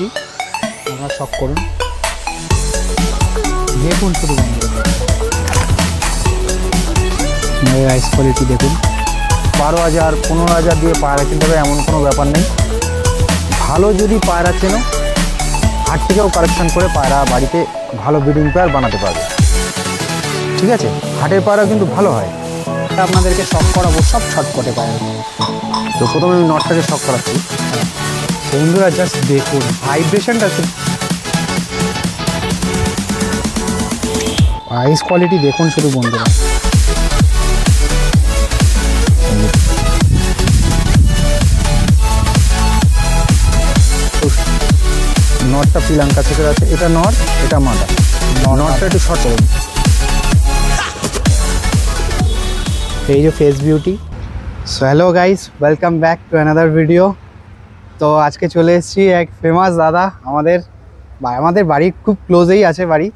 দিচ্ছি আপনারা শখ করুন। দেখুন শুধু বন্ধুরা রাইস কোয়ালিটি দেখুন। বারো হাজার, পনেরো হাজার দিয়ে পায়রা কিনতে হবে, এমন কোনো ব্যাপার নেই। ভালো যদি পায়রা চেনো হাট থেকেও কালেকশন করে পায়রা বাড়িতে ভালো ব্রিডিং পেয়ার বানাতে পারবে। ঠিক আছে? হাটের পায়রা কিন্তু ভালো হয়। আপনাদেরকে শখ করাবো, সব ছটপটে পায় তো প্রথমে আমি নটটাকে শখ করাচ্ছি। বন্ধুরা জাস্ট দেখুন ভাইব্রেশনটা আইস কোয়ালিটি দেখুন শুধু বন্ধুরা। নটটা শ্রীলঙ্কা থেকে আছে এটা নট এটা মাদা নটটা একটু শর্ট করুন এই যে face beauty so hello guys welcome back to another video তো আজকে চলে এসেছি এক ফেমাস দাদা আমাদের আমাদের বাড়ির খুব ক্লোজেই আছে বাড়ি।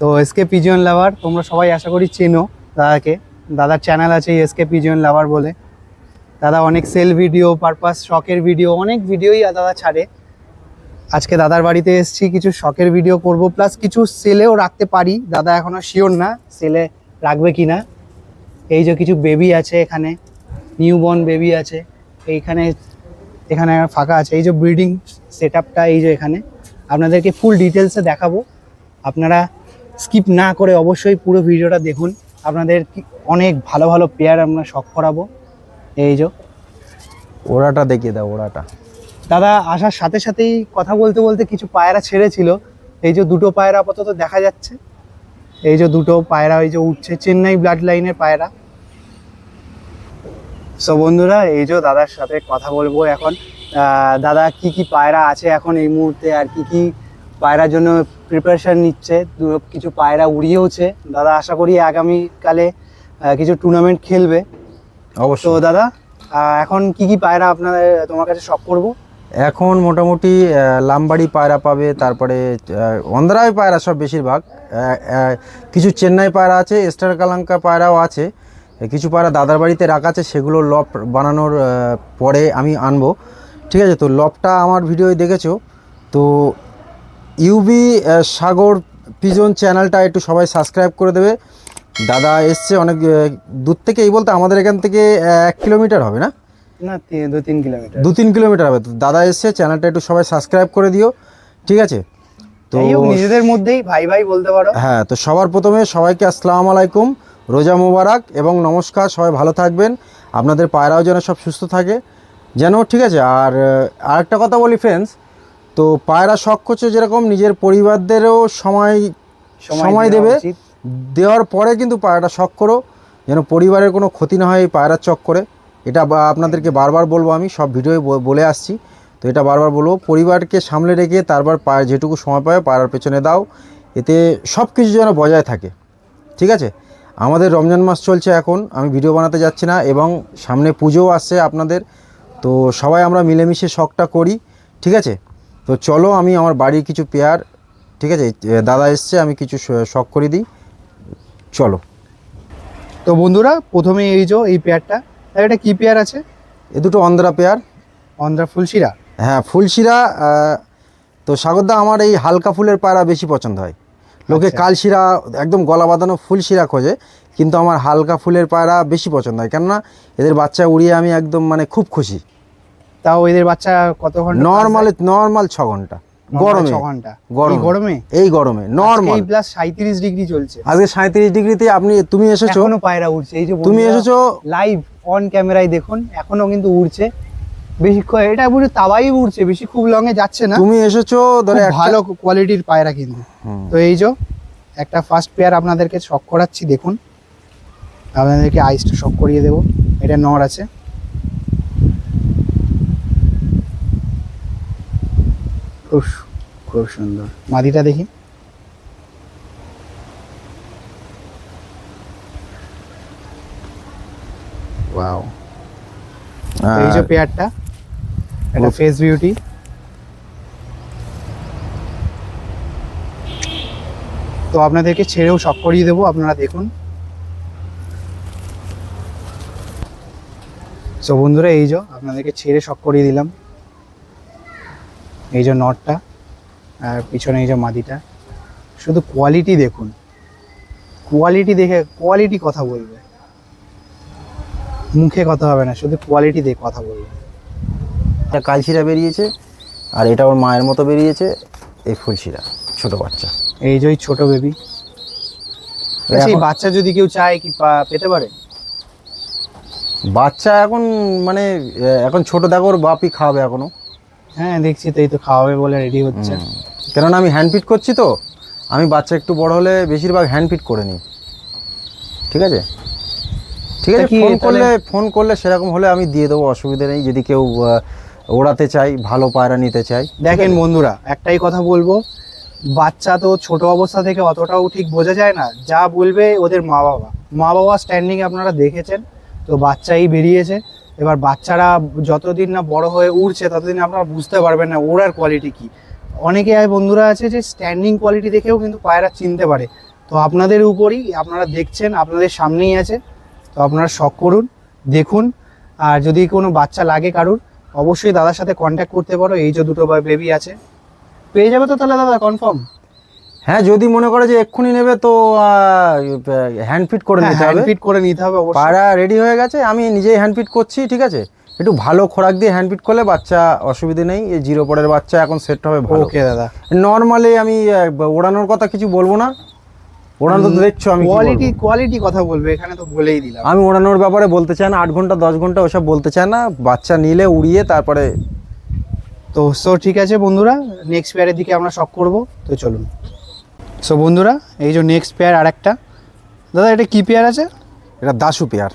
তো এসকে পিজিয়ন লাভার তোমরা সবাই আশা করি চেনো দাদাকে। দাদার চ্যানেল আছে এসকে পিজিয়ন লাভার বলে। দাদা অনেক সেল ভিডিও পারপাস শখের ভিডিও অনেক ভিডিওই দাদা ছাড়ে। আজকে দাদার বাড়িতে এসেছি, কিছু শখের ভিডিও করব প্লাস কিছু সেলেও রাখতে পারি। দাদা এখনও শিওর না সেলে রাখবে কি না। এই যে কিছু বেবি আছে এখানে নিউ বর্ন বেবি আছে। এইখানে এখানে ফাঁকা আছে। এই যে ব্রিডিং সেট আপটা এই যে এখানে। আপনাদেরকে ফুল ডিটেলসে দেখাবো। আপনারা স্কিপ না করে অবশ্যই পুরো ভিডিওটা দেখুন। আপনাদের কি- অনেক ভালো ভালো পেয়ার আমরা শখ করাবো। এই যে। ওড়াটা দেখিয়ে দাও ওড়াটা। দাদা আসার সাথে সাথেই কথা বলতে বলতে কিছু পায়রা ছেড়েছিল। এই যে দুটো পায়রা আপাতত দেখা যাচ্ছে। এই যে দুটো পায়রা এই যে উঠছে চেন্নাই ব্লাড লাইনের পায়রা। সো বন্ধুরা এই যে দাদার সাথে কথা বলব এখন। দাদা কি কি পায়রা আছে এখন এই মুহূর্তে আর কি কি পায়রার জন্য প্রিপারেশন নিচ্ছে? কিছু পায়রা উড়িয়েওছে। দাদা আশা করি আগামীকালে কিছু টুর্নামেন্ট খেলবে। তো অবশ্যই দাদা এখন কি কি পায়রা আপনাদের তোমার কাছে শখ করব? এখন মোটামুটি লামবাড়ি পায়রা পাবে তারপরে অন্ধ্রায় পায়রা সব বেশিরভাগ। কিছু চেন্নাই পায়রা আছে স্টার কালাঙ্কা পায়রাও আছে। কিছু পাড়া দাদার বাড়িতে রাখা আছে সেগুলো লপ বানানোর পরে আমি আনব। ঠিক আছে তো লপটা আমার ভিডিওয় দেখেছ। তো ইউবি সাগর পিজন চ্যানেলটা একটু সবাই সাবস্ক্রাইব করে দেবে। দাদা এসছে অনেক দূর থেকে এই বলতে আমাদের এখান থেকে এক কিলোমিটার হবে না? না দু তিন কিলোমিটার। দু তিন কিলোমিটার হবে। তো দাদা এসছে চ্যানেলটা একটু সবাই সাবস্ক্রাইব করে দিও। ঠিক আছে? তো নিজেদের মধ্যেই ভাই ভাই বলতে পারো। হ্যাঁ তো সবার প্রথমে সবাইকে আসসালামু আলাইকুম। রোজা মোবারক এবং নমস্কার সবাই ভালো থাকবেন। আপনাদের পায়রাও যেন সব সুস্থ থাকে। যেন ঠিক আছে আর আরেকটা কথা বলি ফ্রেন্ডস তো পায়রা শখ করছে যেরকম নিজের পরিবারদেরও সময় সময় দেবে। দেওয়ার পরে কিন্তু পায়রাটা শখ করো। যেন পরিবারের কোনো ক্ষতি না হয় এই পায়রার চক করে। এটা আপনাদেরকে বারবার বলব আমি সব ভিডিওয়ে বলে আসছি। তো এটা বারবার বলব পরিবারকে সামলে রেখে তারপর পায় যেটুকু সময় পাবে পায়রার পেছনে দাও। এতে সব কিছু যেন বজায় থাকে। ঠিক আছে? আমাদের রমজান মাস চলছে এখন আমি ভিডিও বানাতে যাচ্ছি না এবং সামনে পুজোও আসছে আপনাদের। তো সবাই আমরা মিলেমিশে শখটা করি ঠিক আছে? তো চলো আমি আমার বাড়ির কিছু পেয়ার ঠিক আছে? দাদা এসছে আমি কিছু শখ করে দিই। চলো। তো বন্ধুরা প্রথমে এই যে এই পেয়ারটা এটা কি পেয়ার আছে? এ দুটো অন্ধ্রা পেয়ার। অন্ধ্রা ফুলশিরা? হ্যাঁ ফুলশিরা তো সাগরদা আমার এই হালকা ফুলের পায়রা বেশি পছন্দ হয়। লোকে আচ্ছা। কালশিরা একদম গলা বাঁধানো ফুলশিরা খোঁজে কিন্তু আমার হালকা ফুলের পায়রা বেশি পছন্দ হয়। কেননা এদের বাচ্চা উড়িয়ে আমি একদম মানে খুব খুশি। তাও এদের বাচ্চা কত ঘণ্টা নর্মাল নর্মাল ছ ঘণ্টা। গরমে ঘণ্টা। গরমে। এই গরমে। এই গরমে নর্মাল এই প্লাস সাঁত্রিশ ডিগ্রি চলছে। আজকে সাঁত্রিশ ডিগ্রিতে আপনি তুমি এসেছ? এখনও পায়রা উঠছে এই যে তুমি এসেছ? লাইভ অন ক্যামেরায় দেখুন এখনও কিন্তু উড়ছে। বেশি এটা পুরো তাওয়াই উড়ছে বেশি খুব লং এ যাচ্ছে না। তুমি এসেছ ধরে ভালো কোয়ালিটির পায়রা কিন্তু। তো এই যে একটা ফার্স্ট পেয়ার আপনাদেরকে শক করাচ্ছি দেখুন। আপনাদেরকে আইসটা শক করিয়ে দেবো। এটা নর আছে। খুব খুব সুন্দর। মাদিটা দেখি। ওয়াও এই যে পেয়ারটা এটা ফেস বিউটি তো আপনাদেরকে ছেড়েও শক করিয়ে দেবো আপনারা দেখুন। সো বন্ধুরা এই যে আপনাদেরকে ছেড়ে শক করিয়ে দিলাম। এই যে নটটা আর পিছনে এই যে মাদিটা শুধু কোয়ালিটি দেখুন। কোয়ালিটি দেখে কোয়ালিটি কথা বলবে। মুখে কথা হবে না শুধু কোয়ালিটি দিয়ে কথা বলবে। এটা কালশিরা বেরিয়েছে আর এটা ওর মায়ের মতো বেরিয়েছে এই ফুলশিরা ছোট বাচ্চা। এই যে ছোট বেবি এখন- সেই বাচ্চা যদি কেউ চায় কি পেতে পারে? বাচ্চা এখন মানে এখন ছোট দেখো ওর বাপই খাওয়াবে এখনও। হ্যাঁ দেখছি তো এই তো খাওয়াবে বলে রেডি হচ্ছে। কেননা আমি হ্যান্ড ফিট করছি তো আমি বাচ্চা একটু বড় হলে বেশিরভাগ হ্যান্ড ফিট করে নিই। ঠিক আছে? ঠিক আছে ফোন করলে ফোন করলে সেরকম হলে আমি দিয়ে দেবো অসুবিধা নেই। যদি কেউ ওড়াতে চাই, ভালো পায়রা নিতে চাই। দেখেন বন্ধুরা, একটাই কথা বলব, বাচ্চা তো ছোট অবস্থা থেকে অতটাও ঠিক বোঝা যায় না, যা বলবে ওদের মা বাবা মা বাবা স্ট্যান্ডিং আপনারা দেখেছেন, তো বাচ্চাই বেরিয়েছে। এবার বাচ্চারা যতদিন না বড় হয়ে উড়ছে, ততদিন আপনারা বুঝতে পারবেন না ওড়ার কোয়ালিটি কি। অনেকে বন্ধুরা আছে যে স্ট্যান্ডিং কোয়ালিটি দেখেও কিন্তু পায়রা চিনতে পারে। তো আপনাদের উপরই আপনারা দেখছেন, আপনাদের সামনেই আছে, তো আপনারা শখ করুন, দেখুন, আর যদি কোনো বাচ্চা লাগে কারুর অবশ্যই দাদার সাথে কন্ট্যাক্ট করতে পারো এই যে দুটো বেবি আছে। পেয়ে যাবে তো তাহলে দাদা কনফার্ম হ্যাঁ যদি মনে করে যে এক্ষুনি নেবে তো হ্যান্ড ফিট করে নিতে হবে। ফিট করে নিতে হবে পায়রা রেডি হয়ে গেছে আমি নিজেই হ্যান্ড ফিট করছি ঠিক আছে? একটু ভালো খোরাক দিয়ে হ্যান্ড ফিট করলে বাচ্চা অসুবিধে নেই এই জিরো পরের বাচ্চা এখন সেট হবে ভালো। ওকে দাদা। নর্মালি আমি ওড়ানোর কথা কিছু বলব না। ওড়ানো তো দেখছ আমি কোয়ালিটি। কোয়ালিটি কথা বলবে এখানে তো বলেই দিলাম। আমি ওড়ানোর ব্যাপারে বলতে চাই না আট ঘণ্টা দশ ঘণ্টা ওসব বলতে চাই না বাচ্চা নিলে উড়িয়ে তারপরে। তো সো ঠিক আছে বন্ধুরা নেক্সট পেয়ারের দিকে আমরা শখ করব তো চলুন। সো বন্ধুরা এই যে নেক্সট পেয়ার আর একটা দাদা এটা কি পেয়ার আছে? এটা দাসু পেয়ার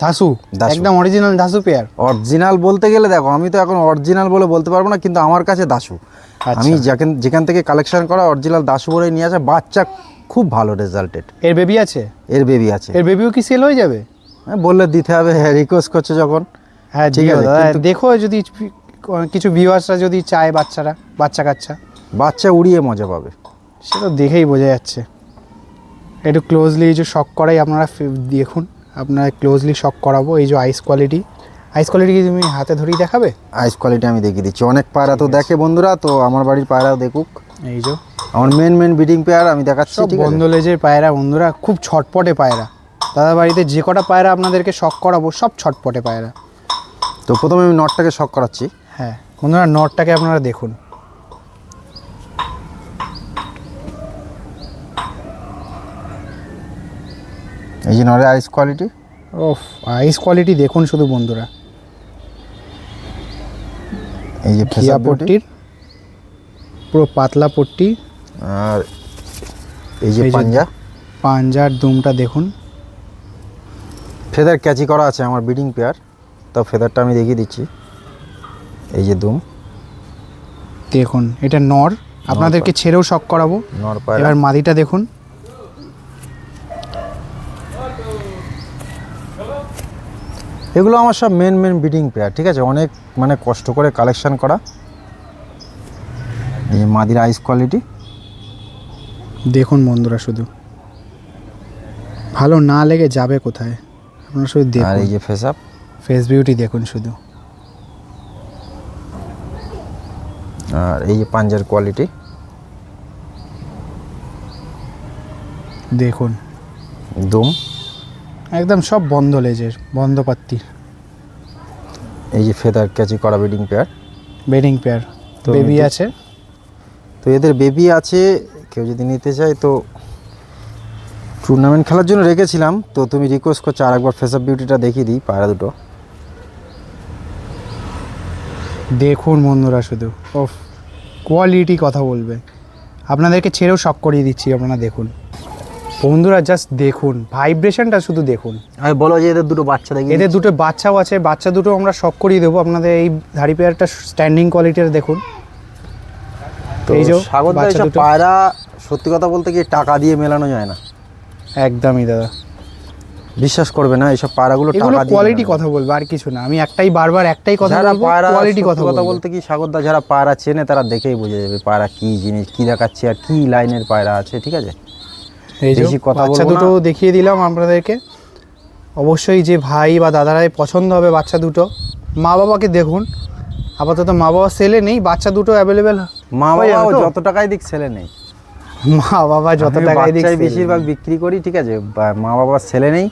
ধাসু দাসু। একদম অরিজিনাল ধাসু পেয়ার অরিজিনাল বলতে গেলে দেখো আমি তো এখন অরিজিনাল বলে বলতে পারব না কিন্তু আমার কাছে দাসু আচ্ছা। আমি যেখান যেখান থেকে কালেকশন করা অরিজিনাল দাসু বলে নিয়ে আসা বাচ্চা খুব ভালো রেজাল্টেড এর। বেবি আছে? এর বেবি আছে। এর বেবিও কি সেল হয়ে যাবে? হ্যাঁ, বললে দিতে হবে হ্যাঁ রিকোয়েস্ট করছে যখন। হ্যাঁ ঠিক আছে, দেখো যদি কিছু ভিউয়ার্সরা যদি চায় বাচ্চারা বাচ্চা কাচ্চা। বাচ্চা উড়িয়ে মজা পাবে। সে তো দেখেই বোঝা যাচ্ছে। একটু ক্লোজলি এই যে শক করাই আপনারা দেখুন। আপনারা ক্লোজলি শক করাবো এই যে আইস কোয়ালিটি আইস কোয়ালিটি কি তুমি হাতে ধরেই দেখাবে? আইস কোয়ালিটি আমি দেখিয়ে দিচ্ছি। অনেক পায়রা তো দেখে বন্ধুরা তো আমার বাড়ির পায়রাও দেখুক। এই যে। আমার মেন মেন বিডিং পেয়ার আমি দেখাচ্ছি সব ঠিক আছে? বন্ধ লেজের পায়রা বন্ধুরা খুব ছটপটে পায়রা। দাদা বাড়িতে যে কটা পায়রা আপনাদেরকে শক করাবো সব ছটপটে পায়রা। তো প্রথমে আমি নটটাকে শক করাচ্ছি। হ্যাঁ বন্ধুরা নটটাকে আপনারা দেখুন। এই যে নরের আইস কোয়ালিটি ও আইস কোয়ালিটি দেখুন শুধু বন্ধুরা। এই যে পট্টির পুরো পাতলা পট্টি। আর এই যে পাঞ্জা। পাঞ্জার দুমটা দেখুন। ফেদার ক্যাচি করা আছে আমার বিডিং পেয়ার তো ফেদারটা আমি দেখিয়ে দিচ্ছি। এই যে দুম। দেখুন এটা নর। আপনাদেরকে ছেড়েও শক করাবো। নর পায়রা এবার মাদিটা দেখুন। এগুলো আমার সব মেন মেন বিডিং পেয়ার ঠিক আছে? অনেক মানে কষ্ট করে কালেকশন করা। এই মাদির আইস কোয়ালিটি। দেখুন বন্ধুরা শুধু। ভালো না লেগে যাবে কোথায়? আপনারা শুধু আর দেখুন এই যে ফেস আপ ফেস বিউটি দেখুন শুধু। আর এই যে পাঞ্জার কোয়ালিটি দেখুন। দুম? একদম সব বন্ধ লেজের বন্ধ পাত্তি। এই যে ফেদার ক্যাচি করা বেডিং পেয়ার বেডিং পেয়ার তো বেবি আছে। তো এদের বেবি আছে কেউ যদি নিতে চায় তো টুর্নামেন্ট খেলার জন্য রেখেছিলাম। তো তুমি রিকোয়েস্ট করছ আরেকবার ফেস আপ বিউটিটা দেখিয়ে দিই পায়রা দুটো। দেখুন বন্ধুরা শুধু ও কোয়ালিটি কথা বলবে। আপনাদেরকে ছেড়েও শখ করিয়ে দিচ্ছি আপনারা দেখুন। বন্ধুরা জাস্ট দেখুন ভাইব্রেশনটা শুধু দেখুন। আমি বলো যে এদের দুটো বাচ্চা দেখি এদের দুটো বাচ্চাও আছে বাচ্চা দুটো আমরা শখ করিয়ে দেবো। আপনাদের এই ধাড়ি পেয়ারটা স্ট্যান্ডিং কোয়ালিটির দেখুন। এই যে। পায়রা সত্যি কথা বলতে কি টাকা দিয়ে মেলানো যায় না? একদমই দাদা। বিশ্বাস করবে না এইসব পায়রাগুলো টাকা দিয়ে কোয়ালিটি কথা বলব আর কিছু না। আমি একটাই বারবার একটাই কথা যারা পায়রা কোয়ালিটি কথা কথা বলতে কি সাগরদা যারা পায়রা চেনে তারা দেখেই বুঝে যাবে পায়রা কি জিনিস কি দেখাচ্ছে আর কি লাইনের পায়রা আছে ঠিক আছে? এই যে কথা বাচ্চা দুটো দেখিয়ে দিলাম আপনাদেরকে। অবশ্যই যে ভাই বা দাদারাই পছন্দ হবে বাচ্চা দুটো মা বাবাকে দেখুন। আপাতত মা বাবা সেলে নেই বাচ্চা দুটো অ্যাভেলেবেল মা বাবা যত টাকাই দিক ছেলে নেই। মা বাবা যত টাকাই দিক বেশিরভাগ বিক্রি করি ঠিক আছে? মা বাবার ছেলে নেই।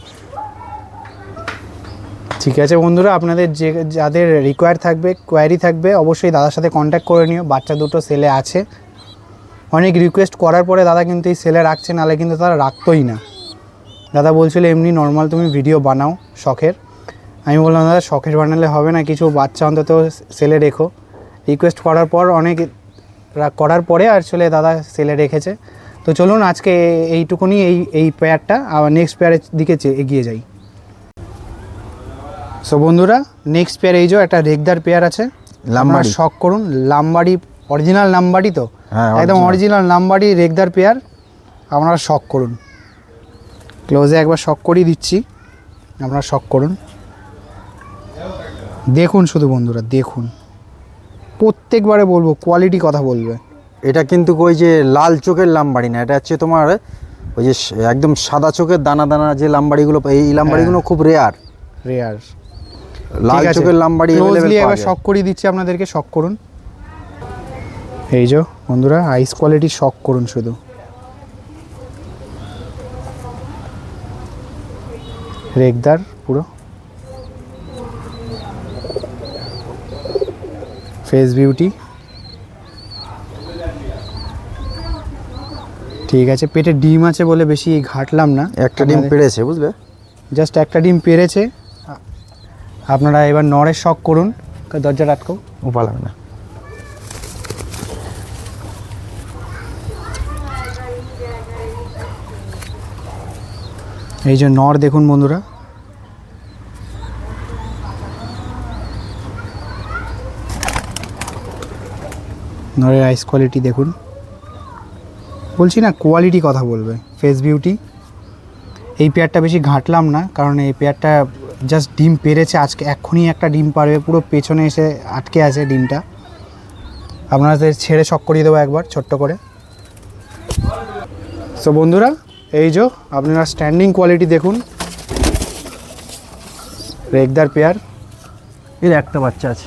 ঠিক আছে বন্ধুরা আপনাদের যে যাদের রিকোয়ার থাকবে কোয়ারি থাকবে অবশ্যই দাদার সাথে কন্ট্যাক্ট করে নিও। বাচ্চা দুটো সেলে আছে। অনেক রিকোয়েস্ট করার পরে দাদা কিন্তু এই সেলে রাখছে নাহলে কিন্তু তারা রাখতোই না। দাদা বলছিল এমনি নর্মাল তুমি ভিডিও বানাও শখের। আমি বললাম দাদা শখের বানালে হবে না কিছু বাচ্চা অন্তত সেলে রেখো। রিকোয়েস্ট করার পর অনেক করার পরে আর চলে দাদা সেলে রেখেছে। তো চলুন আজকে এইটুকুনি এই এই পেয়ারটা আবার নেক্সট পেয়ারের দিকে এগিয়ে যাই। সো বন্ধুরা নেক্সট পেয়ার এই যে একটা রেগদার পেয়ার আছে। লাম্বার শখ করুন লাম্বাড়ি অরিজিনাল নাম্বারই তো? হ্যাঁ, একদম অরিজিনাল নাম্বারই রেগদার পেয়ার আপনারা শখ করুন। ক্লোজে একবার শখ করিয়ে দিচ্ছি। আপনারা শখ করুন। দেখুন শুধু বন্ধুরা দেখুন। প্রত্যেকবারে বলব কোয়ালিটি কথা বলবে। এটা কিন্তু ওই যে লাল চোখের লাম্বাড়ি না এটা হচ্ছে তোমার ওই যে একদম সাদা চোখের দানা দানা যে লাম্বাড়িগুলো এই লাম্বাড়িগুলো খুব রেয়ার রেয়ার লাল চোখের লাম্বাড়ি পাওয়া শখ করিয়ে দিচ্ছি আপনাদেরকে শখ করুন। এই যে বন্ধুরা আইস কোয়ালিটি শখ করুন শুধু। রেগদার পুরো। Face beauty. ঠিক আছে পেটে ডিম আছে বলে বেশি ঘাটলাম না। একটা ডিম পেড়েছে বুঝলে? জাস্ট একটা ডিম পেরেছে। আপনারা এবার নরের শখ করুন দরজা আটকাও। ও পালাবে না। এই যে নর দেখুন বন্ধুরা। নরের আইস কোয়ালিটি দেখুন। বলছি না কোয়ালিটি কথা বলবে ফেস বিউটি এই পেয়ারটা বেশি ঘাঁটলাম না কারণ এই পেয়ারটা জাস্ট ডিম পেরেছে আজকে এক্ষুনি একটা ডিম পারবে পুরো পেছনে এসে আটকে আছে ডিমটা। আপনাদের ছেড়ে শখ করিয়ে দেবো একবার ছোট্ট করে। সো বন্ধুরা এই যে আপনারা স্ট্যান্ডিং কোয়ালিটি দেখুন। রেগদার পেয়ার। এর একটা বাচ্চা আছে।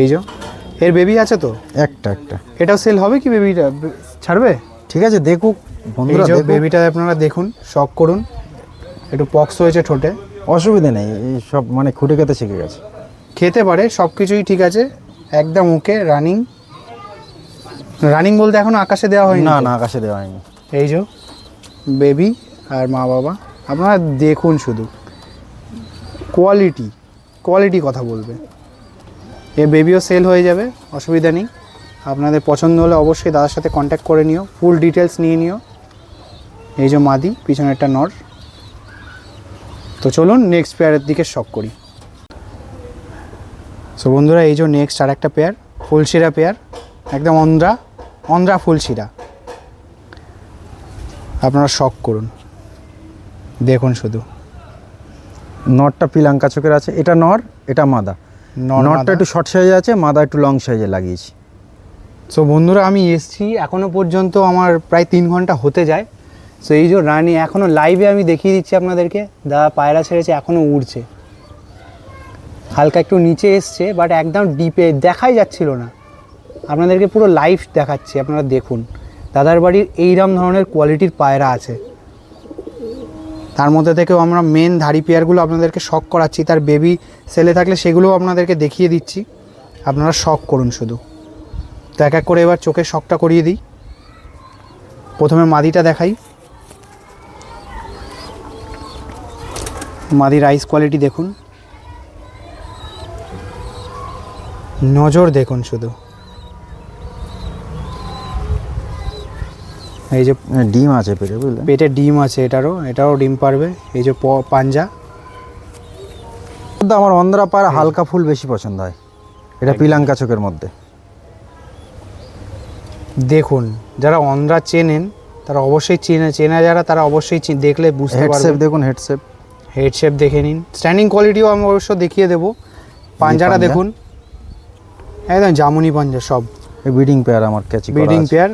এই যে। এর বেবি আছে তো? একটা একটা। এটাও সেল হবে কি বেবিটা ছাড়বে? ঠিক আছে দেখুক। বন্ধুরা বেবিটা আপনারা দেখুন শখ করুন। একটু পক্স হয়েছে ঠোঁটে। অসুবিধা নেই এই সব মানে খুঁটে খেতে শিখে গেছে। খেতে পারে সব কিছুই ঠিক আছে। একদম ওকে রানিং রানিং বলতে এখন আকাশে দেওয়া হয়নি না না আকাশে দেওয়া হয়নি। এই যে বেবি আর মা বাবা। আপনারা দেখুন শুধু। কোয়ালিটি কোয়ালিটি কথা বলবে। এ বেবিও সেল হয়ে যাবে, অসুবিধা নেই। আপনাদের পছন্দ হলে অবশ্যই দাদার সাথে কন্ট্যাক্ট করে নিও ফুল ডিটেলস নিয়ে নিও। এই যে মাদি পিছনে একটা নর। তো চলুন নেক্সট পেয়ারের দিকে শখ করি। সো বন্ধুরা, এই যে নেক্সট আর একটা পেয়ার ফুলশিরা পেয়ার একদম অন্ধ্রা অন্ধ্রা ফুলশিরা। আপনারা শখ করুন। দেখুন শুধু। নরটা পিলাঙ্কা চোখের আছে, এটা নর, এটা মাদা। নটটা একটু শর্ট সাইজে আছে মাদা একটু লং সাইজে লাগিয়েছি। সো বন্ধুরা আমি এসছি। এখনও পর্যন্ত আমার প্রায় তিন ঘণ্টা হতে যায়। সো এই যে রানি এখনও লাইভে আমি দেখিয়ে দিচ্ছি আপনাদেরকে। দা পায়রা ছেড়েছে এখনও উড়ছে। হালকা একটু নিচে এসছে বাট একদম ডিপে দেখাই যাচ্ছিল না। আপনাদেরকে পুরো লাইভ দেখাচ্ছি আপনারা দেখুন। দাদার বাড়ির এইরকম ধরনের কোয়ালিটির পায়রা আছে। তার মধ্যে থেকেও আমরা মেন ধাড়ি পেয়ারগুলো আপনাদেরকে শখ করাচ্ছি। তার বেবি সেলে থাকলে সেগুলোও আপনাদেরকে দেখিয়ে দিচ্ছি। আপনারা শখ করুন শুধু। তো এক এক করে এবার চোখের শখটা করিয়ে দিই। প্রথমে মাদিটা দেখাই। মাদির আইস কোয়ালিটি দেখুন। নজর দেখুন শুধু। এই যে ডিম আছে পেটে বুঝলে? পেটে ডিম আছে এটারও এটাও ডিম পারবে। এই যে পাঞ্জা। আমার অন্ধ্রা পাড়া হালকা ফুল বেশি পছন্দ হয়। এটা পিলাঙ্কা চোখের মধ্যে। দেখুন যারা অন্ধ্রা চেনেন তারা অবশ্যই চেনে চেনা যারা তারা অবশ্যই দেখলে বুঝতে পারবে দেখুন হেড শেপ হেড শেপ দেখে নিন। স্ট্যান্ডিং কোয়ালিটিও আমি অবশ্য দেখিয়ে দেবো। পাঞ্জাটা দেখুন। একদম জামুনি পাঞ্জা সব। এই ব্রিডিং পেয়ার আমার ক্যাচি ব্রিডিং পেয়ার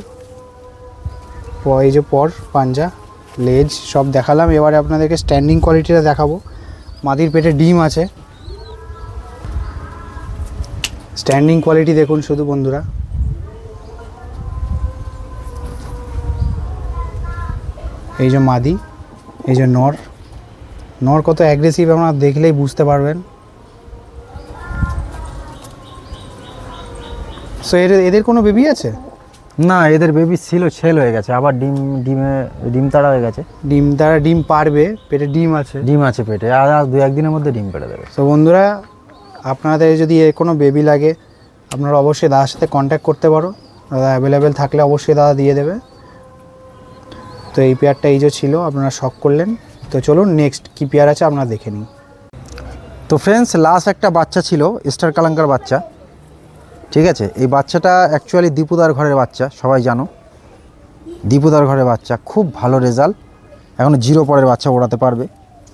এই যে পর, পাঞ্জা, লেজ, সব দেখালাম। এবারে আপনাদেরকে স্ট্যান্ডিং কোয়ালিটিটা দেখাবো। মাদির পেটে ডিম আছে। স্ট্যান্ডিং কোয়ালিটি দেখুন শুধু বন্ধুরা। এই যে মাদি, এই যে নর। নর কত অ্যাগ্রেসিভ আপনারা দেখলেই বুঝতে পারবেন। সো এর এদের কোনো বেবি আছে? না এদের বেবি ছিল ছেল হয়ে গেছে। আবার ডিম ডিমে ডিম তাড়া হয়ে গেছে। ডিম তারা ডিম পারবে পেটে ডিম আছে। ডিম আছে পেটে আর আর দু একদিনের মধ্যে ডিম পেড়ে দেবে। তো বন্ধুরা আপনাদের যদি এর কোনো বেবি লাগে আপনারা অবশ্যই দাদার সাথে কন্ট্যাক্ট করতে পারো। দাদা অ্যাভেলেবেল থাকলে অবশ্যই দাদা দিয়ে দেবে। তো এই পেয়ারটা এই যে ছিল আপনারা শখ করলেন। তো চলুন নেক্সট কী পেয়ার আছে আপনারা দেখে নিন তো ফ্রেন্ডস লাস্ট একটা বাচ্চা ছিল স্টার কালাঙ্কার বাচ্চা। ঠিক আছে? এই বাচ্চাটা অ্যাকচুয়ালি দীপুদার ঘরের বাচ্চা, সবাই জানো। দীপুদার ঘরের বাচ্চা, খুব ভালো রেজাল্ট এখন জিরো পরের বাচ্চা ওড়াতে পারবে।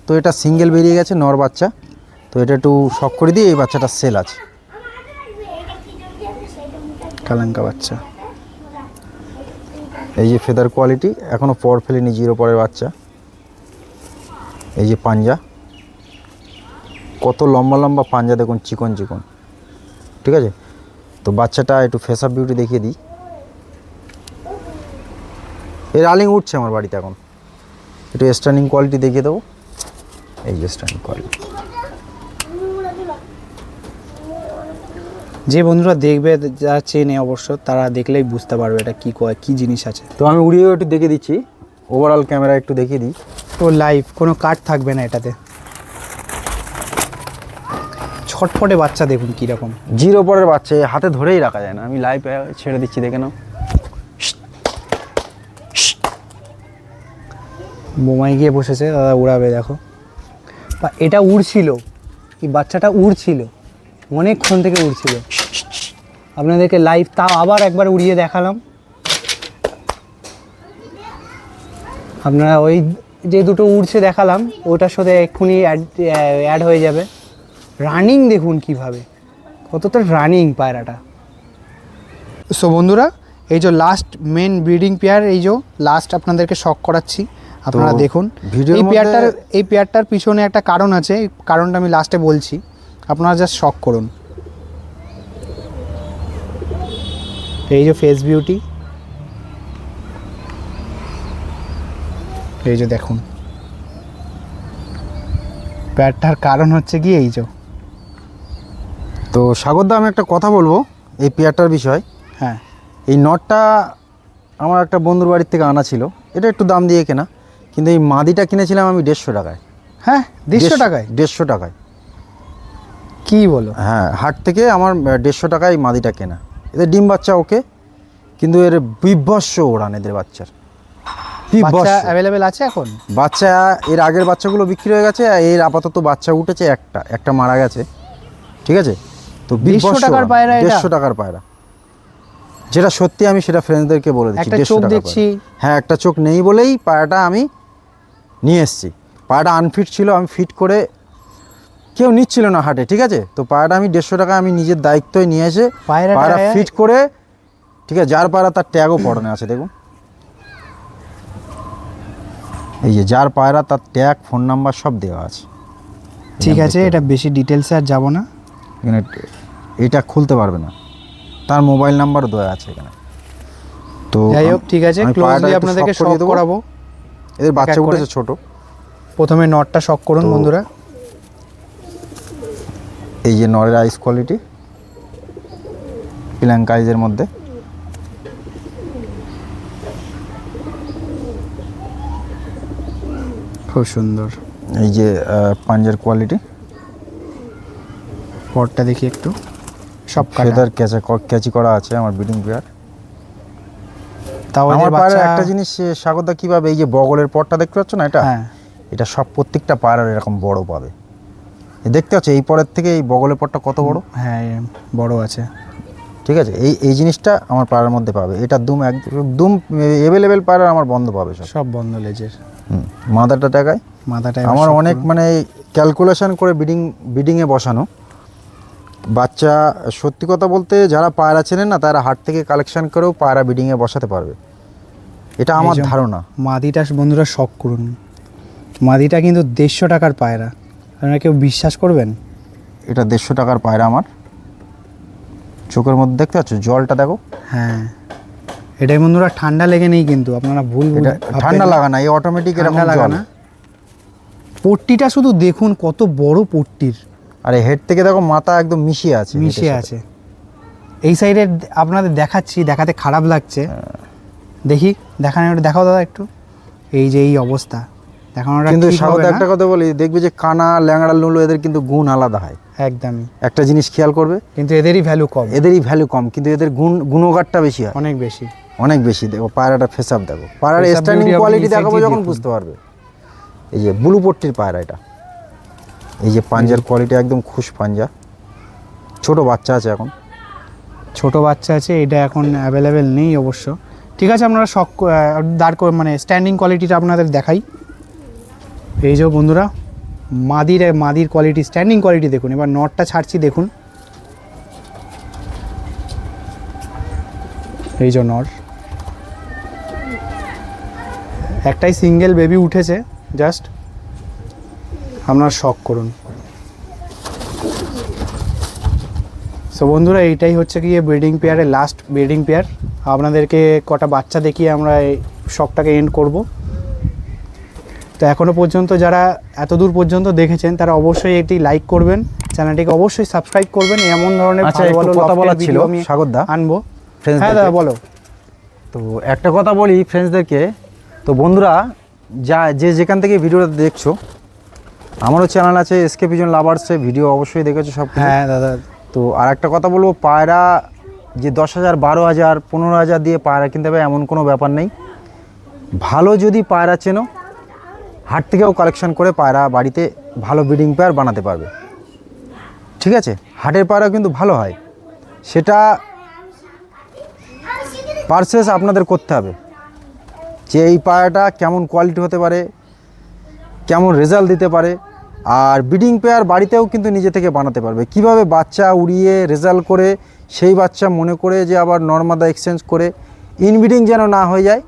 তো এটা সিঙ্গেল বেরিয়ে গেছে, নর বাচ্চা। তো এটা একটু শখ করে দিয়ে এই বাচ্চাটা সেল আছে। কালাঙ্কা বাচ্চা। এই যে ফেদার কোয়ালিটি এখনও পর ফেলেনি জিরো পরের বাচ্চা। এই যে পাঞ্জা। কত লম্বা লম্বা পাঞ্জা দেখুন, চিকন চিকন। ঠিক আছে? তো বাচ্চাটা একটু ফেস আপ বিউটি দেখিয়ে দিই। এর আলিং উঠছে আমার বাড়িতে এখন। একটু স্ট্যান্ডিং কোয়ালিটি দেখিয়ে দেবো। এই যে স্ট্যান্ডিং কোয়ালিটি যে বন্ধুরা দেখবে যারা চেনে অবশ্য তারা দেখলেই বুঝতে পারবে এটা কী কয় কী জিনিস আছে। তো আমি উড়িয়েও একটু দেখে দিচ্ছি। ওভারঅল ক্যামেরা একটু দেখিয়ে দিই। তো লাইভ কোনো কাট থাকবে না এটাতে। ছটফটে বাচ্চা দেখুন কীরকম। জিরো পরের বাচ্চা হাতে ধরেই রাখা যায় না। আমি লাইভ ছেড়ে দিচ্ছি দেখে নাও। বোমায় গিয়ে বসেছে দাদা উড়াবে দেখো। বা এটা উড়ছিল এই বাচ্চাটা উড়ছিল অনেকক্ষণ থেকে উড়ছিল। আপনাদেরকে লাইভ তাও আবার একবার উড়িয়ে দেখালাম। আপনারা ওই যে দুটো উড়ছে দেখালাম ওটার সাথে এক্ষুনি অ্যাড অ্যাড হয়ে যাবে। রানিং দেখুন কীভাবে। কতটা রানিং পায়রাটা। সো বন্ধুরা এই যে লাস্ট মেন ব্রিডিং পেয়ার এই যে লাস্ট আপনাদেরকে শখ করাচ্ছি। আপনারা দেখুন এই পেয়ারটার এই পেয়ারটার পিছনে একটা কারণ আছে এই কারণটা আমি লাস্টে বলছি। আপনারা জাস্ট শখ করুন। এই যে ফেস বিউটি এই যে দেখুন। পেয়ারটার কারণ হচ্ছে কি এই যে। তো সাগরদা আমি একটা কথা বলব এই পেয়ারটার বিষয়। হ্যাঁ। এই নটটা আমার একটা বন্ধুর বাড়ির থেকে আনা ছিল। এটা একটু দাম দিয়ে কেনা কিন্তু এই মাদিটা কিনেছিলাম আমি দেড়শো টাকায়। হ্যাঁ? দেড়শো টাকায়? দেড়শো টাকায়। কি বলো? হ্যাঁ হাট থেকে আমার দেড়শো টাকায় মাদিটা কেনা। এদের ডিম বাচ্চা ওকে কিন্তু এর বিভৎস ওড়ান এদের বাচ্চার। বাচ্চা অ্যাভেলেবেল আছে এখন? বাচ্চা এর আগের বাচ্চাগুলো বিক্রি হয়ে গেছে এর আপাতত বাচ্চা উঠেছে একটা একটা মারা গেছে। ঠিক আছে? তো 150 টাকার পায়রা এটা? দেড়শো টাকার পায়রা। যেটা সত্যি আমি সেটা ফ্রেন্ডসদেরকে বলে দিচ্ছি চোখ দেখছি। হ্যাঁ একটা চোখ নেই বলেই পায়রাটা আমি নিয়ে এসেছি। পায়রাটা আনফিট ছিল আমি ফিট করে কেউ নিচ্ছিল না হাটে ঠিক আছে? তো পায়রাটা আমি দেড়শো টাকা আমি নিজের দায়িত্বই নিয়ে এসে পায়রাটা- পায়রা ফিট করে ঠিক আছে যার পায়রা তার ট্যাগও পড়ানো আছে দেখুন। এই যে যার পায়রা তার ট্যাগ ফোন নাম্বার সব দেওয়া আছে। ঠিক আছে এটা বেশি ডিটেলসে আর যাব না। এখানে এটা খুলতে পারবে না। তার মোবাইল নাম্বার দেওয়া আছে এখানে। তো যাই হোক ঠিক আছে ক্লোজলি আপনাদেরকে দেবো। করাবো। এদের বাচ্চা করে। উঠেছে ছোট। প্রথমে নটটা শক করুন বন্ধুরা। এই যে নরের আইস কোয়ালিটি পিলাঙ্ক আইজের মধ্যে। খুব সুন্দর। এই যে পাঞ্জার কোয়ালিটি পরটা দেখি একটু। সব ফেদার ক্যাচা ক্যাচি করা আছে আমার বিডিং পেয়ার তাও আমার পায়রা একটা জিনিস স্বাগতা কীভাবে? এই যে বগলের পরটা দেখতে পাচ্ছ না এটা? হ্যাঁ। এটা সব প্রত্যেকটা পায়রার এরকম বড় পাবে। দেখতে পাচ্ছ এই পরের থেকে এই বগলের পরটা কত বড়? হ্যাঁ বড় আছে। ঠিক আছে এই এই জিনিসটা আমার পায়রার মধ্যে পাবে। এটা দুম একদম এভেলেবেল পায়রা আমার বন্ধ পাবে সব। সব বন্ধ লেজের। হুম, মাদারটা টাকায়। মাথাটা আমার অনেক মানে ক্যালকুলেশন করে বিডিং বিডিংয়ে বসানো। বাচ্চা সত্যি কথা বলতে যারা পায়রা চেনেন না তারা হাট থেকে কালেকশন করেও পায়রা বিডিংয়ে বসাতে পারবে। এটা আমার ধারণা। মাদিটা বন্ধুরা শখ করুন। মাদিটা কিন্তু দেড়শো টাকার পায়রা। আপনারা কেউ বিশ্বাস করবেন? এটা দেড়শো টাকার পায়রা আমার। চোখের মধ্যে দেখতে পাচ্ছ? জলটা দেখো। হ্যাঁ। এটাই বন্ধুরা ঠান্ডা লেগে নেই কিন্তু আপনারা ভুল ঠান্ডা লাগা না এই অটোমেটিক ঠান্ডা লাগা না। পট্টিটা শুধু দেখুন কত বড় পট্টির। আর হেড থেকে দেখো মাথা একদম মিশিয়ে আছে মিশে হেডের সাথে। আছে। এই সাইডে আপনাদের দেখাচ্ছি দেখাতে খারাপ লাগছে। দেখি দেখানো একটু দেখাও দাদা একটু। এই যে এই অবস্থা দেখানোটা কিন্তু না। একটা কথা বলি দেখবে যে কানা ল্যাংড়া লুলো এদের কিন্তু গুণ আলাদা হয়। একদমই। একটা জিনিস খেয়াল করবে কিন্তু এদেরই ভ্যালু কম। এদেরই ভ্যালু কম কিন্তু এদের গুণ গুণগারটা বেশি হয়। অনেক বেশি। অনেক বেশি দেখো পায়রাটা ফেস আপ দেখো। পায়রার স্ট্যান্ডিং কোয়ালিটি দেখাবো যখন বুঝতে পারবে। এই যে ব্লু পট্টির পায়রা এটা। এই যে পাঞ্জার কোয়ালিটি একদম খুশ পাঞ্জা। ছোট বাচ্চা আছে এখন। ছোট বাচ্চা আছে, এটা এখন অ্যাভেলেবেল নেই অবশ্য। ঠিক আছে আপনারা শখ দাঁড় করে মানে স্ট্যান্ডিং কোয়ালিটিটা আপনাদের দেখাই। এই যে বন্ধুরা, মাদির মাদির কোয়ালিটি স্ট্যান্ডিং কোয়ালিটি দেখুন। এবার নটটা ছাড়ছি, দেখুন। এই যে নট একটাই সিঙ্গেল বেবি উঠেছে জাস্ট আপনারা শখ করুন। সো বন্ধুরা এইটাই হচ্ছে গিয়ে ব্রিডিং পেয়ারের লাস্ট ব্রিডিং পেয়ার আপনাদেরকে কটা বাচ্চা দেখিয়ে আমরা এই শখটাকে এন্ড করব। তো এখনও পর্যন্ত যারা এত দূর পর্যন্ত দেখেছেন তারা অবশ্যই এটি লাইক করবেন। চ্যানেলটিকে অবশ্যই সাবস্ক্রাইব করবেন। এমন ধরনের আচ্ছা ভালো ভালো কথা বলার ছিল স্বাগত দা আনব। হ্যাঁ দাদা বলো। তো একটা কথা বলি ফ্রেন্ডসদেরকে তো বন্ধুরা যা যে যেখান থেকে ভিডিওটা দেখছ আমারও চ্যানেল আছে এসকে পিজন লাভার্সে ভিডিও অবশ্যই দেখেছ সব হ্যাঁ দাদা। তো আর একটা কথা বলব পায়রা যে দশ হাজার বারো হাজার পনেরো হাজার দিয়ে পায়রা কিনতে হবে এমন কোনো ব্যাপার নেই। ভালো যদি পায়রা চেনো হাট থেকেও কালেকশন করে পায়রা বাড়িতে ভালো ব্রিডিং পেয়ার বানাতে পারবে। ঠিক আছে? হাটের পায়রা কিন্তু ভালো হয়। সেটা পারচেস আপনাদের করতে হবে। যে এই পায়রাটা কেমন কোয়ালিটি হতে পারে কেমন রেজাল্ট দিতে পারে আর ব্রিডিং পেয়ার বাড়িতেও কিন্তু নিজে থেকে বানাতে পারবে। কীভাবে বাচ্চা উড়িয়ে রেজাল্ট করে, সেই বাচ্চা মনে করে যে আবার নর্মাদা এক্সচেঞ্জ করে ইনব্রিডিং যেন না হয়ে যায়,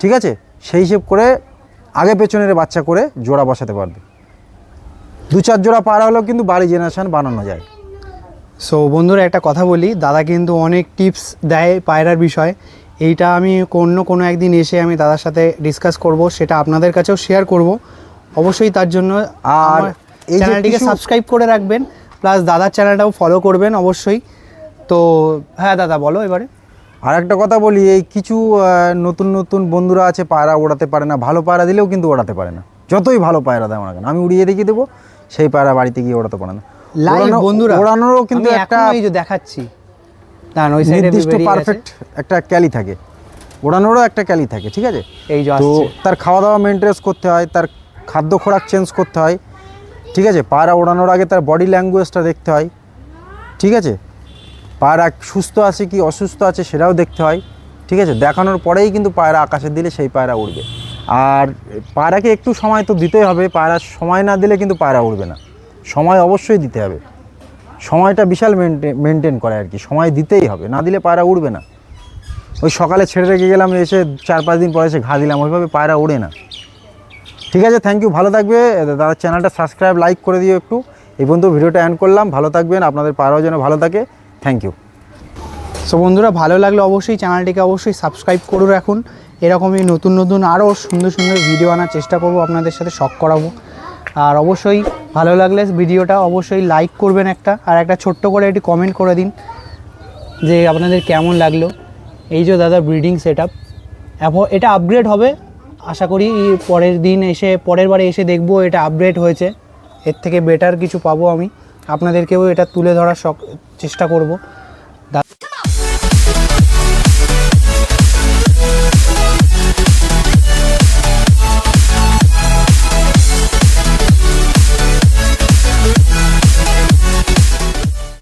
ঠিক আছে? সেই হিসেব করে আগে পেছনের বাচ্চা করে জোড়া বসাতে পারবে। দু চার জোড়া পাড়া হলেও কিন্তু বাড়ি জেনারেশান বানানো যায়। সো বন্ধুরা, একটা কথা বলি, দাদা কিন্তু অনেক টিপস দেয় পায়রার বিষয়ে। এইটা আমি অন্য কোনো একদিন এসে আমি দাদার সাথে ডিসকাস করব, সেটা আপনাদের কাছেও শেয়ার করব। অবশ্যই তার জন্য আর এই চ্যানেলটিকে সাবস্ক্রাইব করে রাখবেন প্লাস দাদার চ্যানেলটাও ফলো করবেন অবশ্যই। তো হ্যাঁ দাদা বলো এবারে। আর একটা কথা বলি এই কিছু নতুন নতুন বন্ধুরা আছে পায়রা ওড়াতে পারে না ভালো পায়রা দিলেও কিন্তু ওড়াতে পারে না। যতই ভালো পায়রা দেয় না আমি উড়িয়ে দেখিয়ে দেবো সেই পায়রা বাড়িতে গিয়ে ওড়াতে পারে না। লাইভ বন্ধুরা ওড়ানোরও কিন্তু একটা এখনও এই যে দেখাচ্ছি। ওই সাইডে নির্দিষ্ট পারফেক্ট একটা ক্যালি থাকে। ওড়ানোরও একটা ক্যালি থাকে ঠিক আছে? এই তো তার খাওয়া দাওয়া মেনটেন্স করতে হয় তার খাদ্য খোরাক চেঞ্জ করতে হয়। ঠিক আছে? পায়রা ওড়ানোর আগে তার বডি ল্যাঙ্গুয়েজটা দেখতে হয়। ঠিক আছে? পায়রা সুস্থ আছে কি অসুস্থ আছে সেটাও দেখতে হয়। ঠিক আছে? দেখানোর পরেই কিন্তু পায়রা আকাশে দিলে সেই পায়রা উড়বে। আর পায়রাকে একটু সময় তো দিতেই হবে। পায়রা সময় না দিলে কিন্তু পায়রা উড়বে না। সময় অবশ্যই দিতে হবে। সময়টা বিশাল মেনটেন করে আর কি। সময় দিতেই হবে। না দিলে পায়রা উড়বে না। ওই সকালে ছেড়ে রেখে গেলাম, এসে চার পাঁচ দিন পরে এসে ঘা দিলাম। ওইভাবে পায়রা ওড়ে না। ঠিক আছে থ্যাংক ইউ ভালো থাকবে। দাদার চ্যানেলটা সাবস্ক্রাইব লাইক করে দিও একটু। এই পর্যন্ত ভিডিওটা অ্যান্ড করলাম। ভালো থাকবেন, আপনাদের পায়রাও যেন ভালো থাকে। থ্যাংক ইউ সো বন্ধুরা, ভালো লাগলে অবশ্যই চ্যানেলটিকে অবশ্যই সাবস্ক্রাইব করে রাখুন। এরকমই নতুন নতুন আরও সুন্দর সুন্দর ভিডিও আনার চেষ্টা করব, আপনাদের সাথে শখ করাবো। আর অবশ্যই ভালো লাগলে ভিডিওটা অবশ্যই লাইক করবেন একটা। আর একটা ছোট্ট করে একটি কমেন্ট করে দিন যে আপনাদের কেমন লাগল। এই যে দাদা ব্রিডিং সেট আপ এটা আপগ্রেড হবে আশা করি পরের দিন এসে, পরের বারে এসে দেখব এটা আপডেট হয়েছে। এর থেকে বেটার কিছু পাবো আমি। আপনাদেরকেও এটা তুলে ধরার চেষ্টা করব।